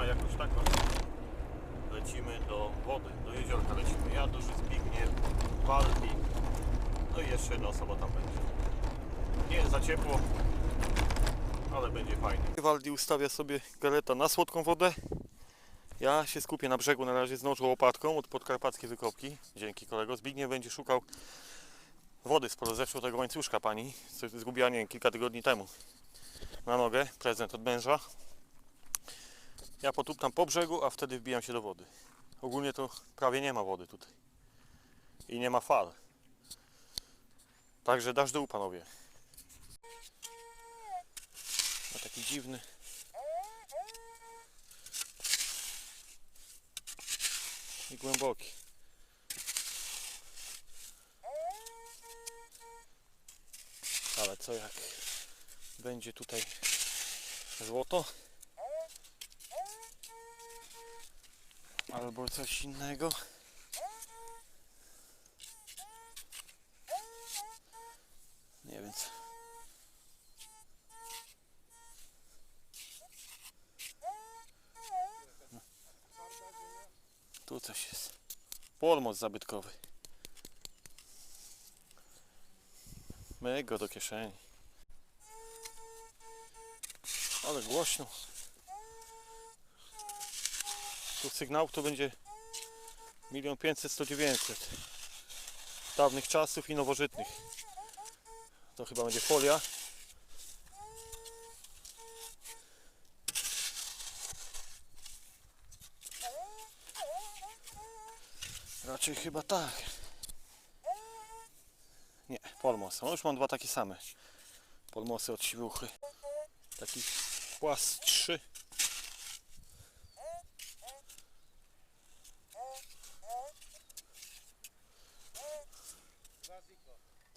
a jakoś tak no. lecimy do wody, do jeziorka lecimy. Ja, duży Zbigniew, Waldi, no i jeszcze jedna osoba tam będzie. Nie jest za ciepło, ale będzie fajnie. Waldi ustawia sobie galeta na słodką wodę. Ja się skupię na brzegu na razie z nożą łopatką od podkarpackiej wykopki. Dzięki kolego. Zbigniew będzie szukał wody z rozeszło tego łańcuszka pani, co zgubiła nie wiem, kilka tygodni temu na nogę, prezent od męża. Ja potuptam po brzegu, a wtedy wbijam się do wody. Ogólnie to prawie nie ma wody tutaj. I nie ma fal. Także dasz dół panowie. A taki dziwny. I głęboki. Ale co jak będzie tutaj złoto? Albo coś innego? Nie wiem co. Tu coś jest. Polmos zabytkowy. Myj go do kieszeni. Ale głośno. Tu sygnał to będzie milion pięćset, sto dziewięćset. Dawnych czasów i nowożytnych. To chyba będzie folia. Raczej chyba tak. Nie, polmos. No już mam dwa takie same. Polmosy od siwuchy. Taki płastszy.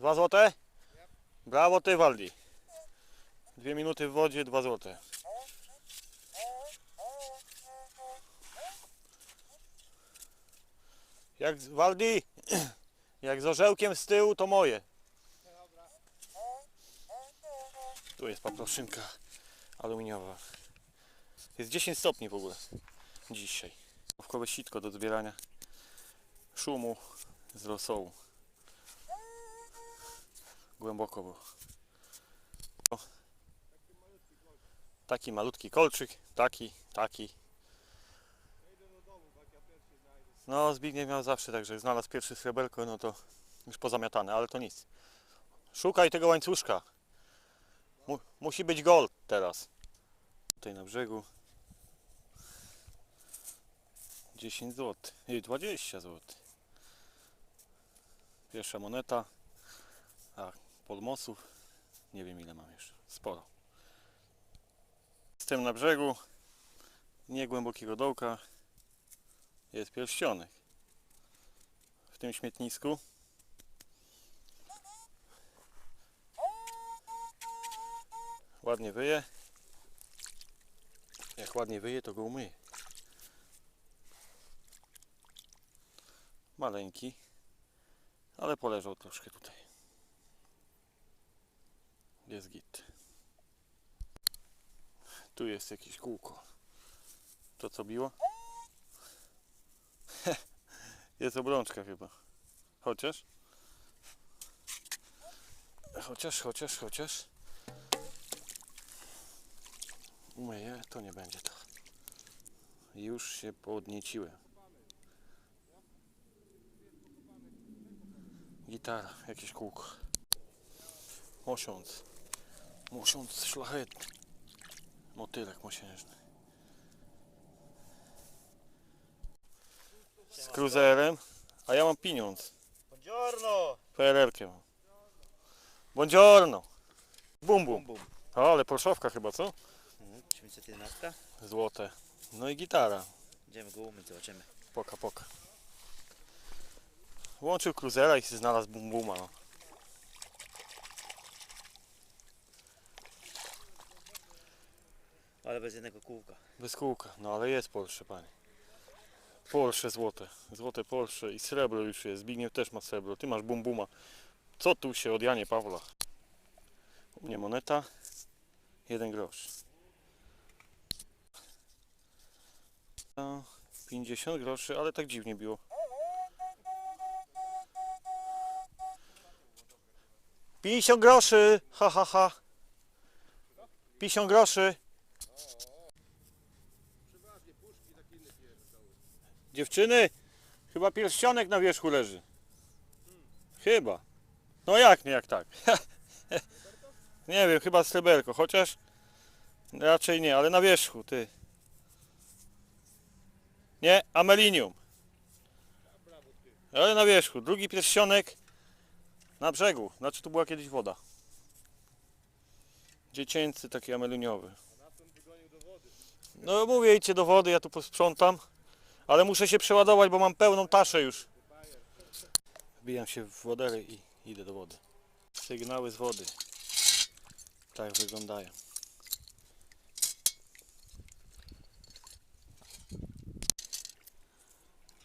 Dwa złote? Brawo ty Waldi. Dwie minuty w wodzie, dwa złote. Jak Waldi, jak z orzełkiem z tyłu to moje. Tu jest paproszynka aluminiowa. Jest 10 stopni w ogóle dzisiaj. Ławkowe sitko do zbierania szumu z rosołu. Głęboko było. O. Taki malutki kolczyk, taki, taki. No Zbigniew miał zawsze tak, że jak znalazł pierwszy sreberko, no to już pozamiatane, ale to nic. Szukaj tego łańcuszka. Mu, musi być gol teraz. Tutaj na brzegu. 10 zł. I 20 zł. Pierwsza moneta. A polmosów. Nie wiem ile mam jeszcze. Sporo. Jestem na brzegu. Nie głębokiego dołka. Jest pierścionek. W tym śmietnisku. Ładnie wyje. Jak ładnie wyje, to go umyję. Maleńki, ale poleżał troszkę tutaj. Jest git. Tu jest jakieś kółko. To co biło? jest obrączka chyba. Chociaż? Chociaż, chociaż, chociaż. Umyję, to nie będzie to. Już się podnieciłem. Gitara, jakieś kółko. Mosiąc. Mosiąc szlachetny. Motylek mosiężny. Z kruzerem, a ja mam pieniądz. Buongiorno! PRL-kę mam. Buongiorno. Bum bum. bum. O, ale polszowka chyba, co? Mhm, 911. Złote. No i gitara. Idziemy go umyć, zobaczymy. Poka, poka. Łączył kruzera i się znalazł bum buma. No. Ale bez jednego kółka. Bez kółka, no ale jest Porsche, panie. Porsche złote. Złote Porsche i srebro już jest. Zbigniew też ma srebro. Ty masz bum buma. Co tu się od Janie Pawła? U mnie moneta. Jeden grosz. No, 50 groszy, ale tak dziwnie było. Pięćdziesiąt groszy! Ha, ha, ha. 50 groszy. Dziewczyny, chyba pierścionek na wierzchu leży. Chyba. No jak nie, jak tak. nie wiem, chyba sreberko, chociaż raczej nie, ale na wierzchu, ty. Nie, amelinium. Ale na wierzchu. Drugi pierścionek na brzegu. Znaczy tu była kiedyś woda. Dziecięcy taki ameliniowy. No mówię, idźcie do wody, ja tu posprzątam. Ale muszę się przeładować, bo mam pełną taszę już. Wbijam się w wodę i idę do wody. Sygnały z wody. Tak wyglądają.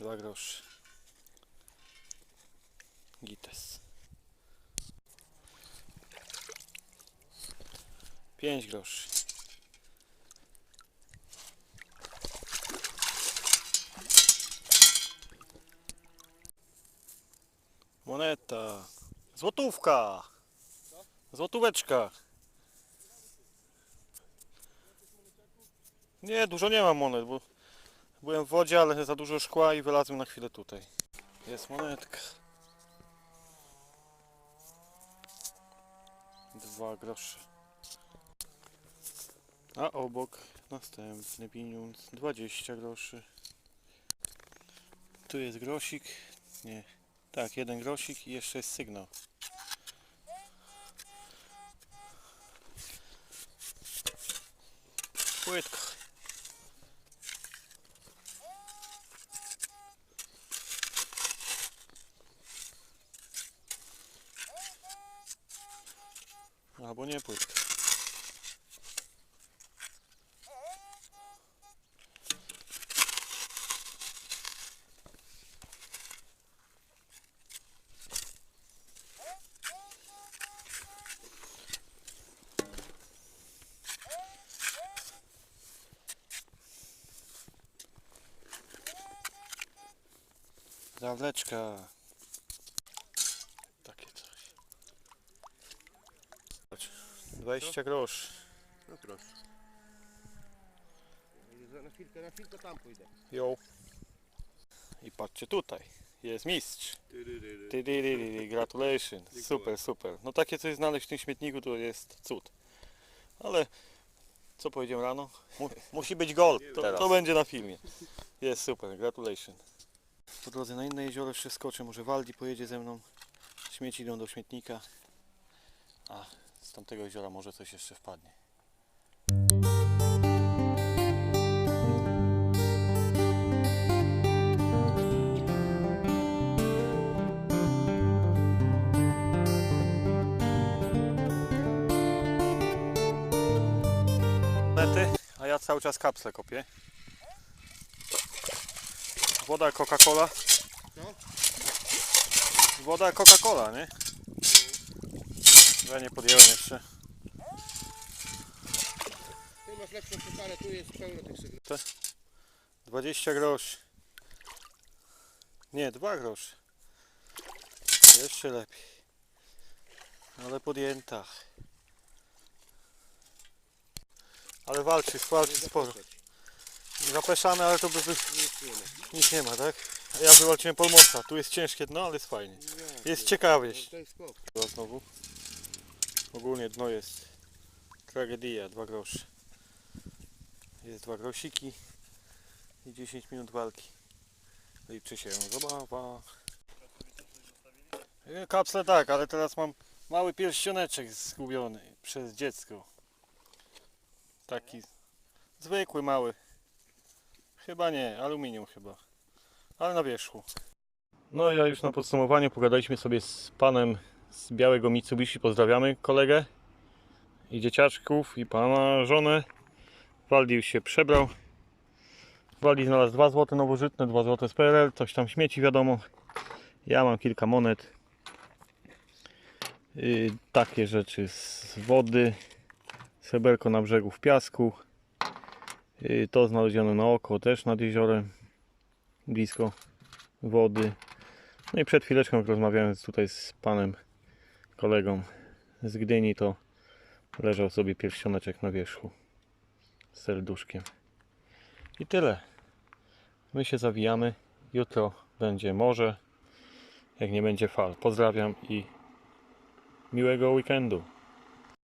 Dwa grosze. Gites. Pięć groszy. Moneta. Złotówka. Złotóweczka. Nie, dużo nie mam monet, bo byłem w wodzie, ale za dużo szkła i wylazłem na chwilę tutaj. Jest monetka. Dwa grosze. A obok następny pieniądz. 20 groszy. Tu jest grosik. Nie. Tak, jeden grosik i jeszcze jest sygnał. Płytko. Albo nie płytko. Zawleczka. Takie coś. Patrz, 20 groszy. No proszę. Na chwilkę, na chwilkę tam pójdę. Jo. I patrzcie tutaj. Jest mistrz. Tyryryry. Gratulations. Super, super. No takie coś znaleźć w tym śmietniku to jest cud. Ale co powiedziałem rano? Mu, musi być gold. To, to będzie na filmie. Jest super, gratulations. Po drodze na inne jezioro jeszcze skoczę. Może Waldi pojedzie ze mną. Śmieci idą do śmietnika. A z tamtego jeziora może coś jeszcze wpadnie. A ja cały czas kapsle kopię. Woda Coca-Cola. Co? Woda Coca-Cola, nie? Ja nie podjąłem jeszcze. Ty masz lepszą przeparę, tu jest pełno tych sygnałów. 20 groszy. Nie, 2 grosze. Jeszcze lepiej. Ale podjęta. Ale walczy, walczy sporo. Zapeszamy, ale to by, by Nic nie ma. tak? Ja wywalczyłem polmosa. Tu jest ciężkie dno, ale jest fajnie. Nie, Jest ciekawie. Była znowu. Ogólnie dno jest tragedia, 2 grosze. Jest dwa grosiki i 10 minut walki. Liczy się zabawa. E, Kapsle tak, ale teraz mam mały pierścioneczek zgubiony przez dziecko. Taki zwykły, mały. Chyba nie, aluminium chyba. Ale na wierzchu. No ja już na podsumowanie pogadaliśmy sobie z panem z białego Mitsubishi. Pozdrawiamy kolegę i dzieciaczków i pana żonę. Waldi już się przebrał. Waldi znalazł 2 zł nowożytne, 2 zł z PRL, coś tam śmieci wiadomo. Ja mam kilka monet. Yy, takie rzeczy z wody. Sreberko na brzegu w piasku. Y, To znaleziono na oko też nad jeziorem, blisko wody. No i przed chwileczką, jak rozmawiałem tutaj z panem kolegą z Gdyni, to leżał sobie pierścioneczek na wierzchu z serduszkiem. I tyle. My się zawijamy. Jutro będzie morze, jak nie będzie fal. Pozdrawiam i miłego weekendu.